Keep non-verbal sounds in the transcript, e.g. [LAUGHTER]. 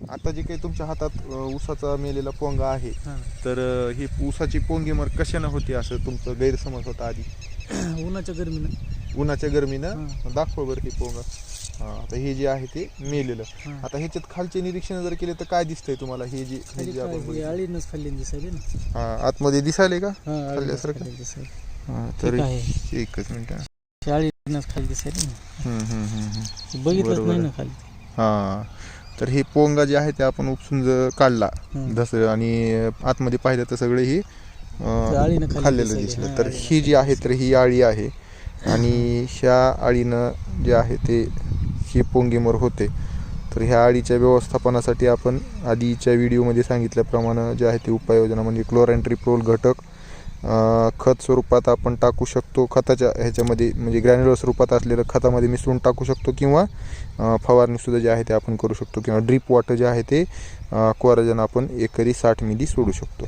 आता जे काही तुमच्या हातात अ, ऊसाचा मेलेला पोंगा आहे तर अ, ही ऊसाची पोंगे मर कशानं होती असं तुमचं गैरसमज होता आधी [CLEARS THROAT] उन्हाच्या गरमीनं उन्हाच्या गरमीनं. दाखव बरं हे पोंगा हा आता हे जे आहे ते मेलेलं हां. आता ह्याच्यात खालचे निरीक्षण जर केले तर काय दिसतंय तुम्हाला हे जे हे खाली जे काय आपण हे बघितलं? आळीनच खाल्ली दिसायली ना हा आतमध्ये दिसायले का हां आळीनच खाल्ल्यासारखं? खाल्ली दिसायली हा, तर ठीक आहे. एकच मिनिट हा. आळीनच खाली दिसायली ना हम्म, हम्म, हम्म, हम्म. बघितलंच बरोबर नाही. ना खाली हा तर हे पोंगा जे आहे ते आपण उपसून ज- काढला. धस आणि आतमध्ये पाहिलं तर सगळे ही आळीनं खाल्लेलं. दिसलं तर ही जी आहे तर ही आळी आहे आणि ह्या आळीनं जे आहे ते हे पोंगेमोर होते तर ह्या आळीच्या व्यवस्थापनासाठी आपण आधीच्या व्हिडिओमध्ये सांगितल्याप्रमाणे जे आहे ते उपाययोजना म्हणजे क्लोरॅन्ट्रिप्रोल घटक अं, खत स्वरूपात आपण टाकू शकतो. खताच्या ह्याच्यामध्ये म्हणजे ग्रॅन्युलर स्वरूपात असलेलं खतामध्ये मिसळून टाकू शकतो किंवा फवारणीसुद्धा जे आहे ते आपण करू शकतो किंवा ड्रीप वॉटर जे आहे ते कोराजन आपण एकरी साठ मिली सोडू शकतो.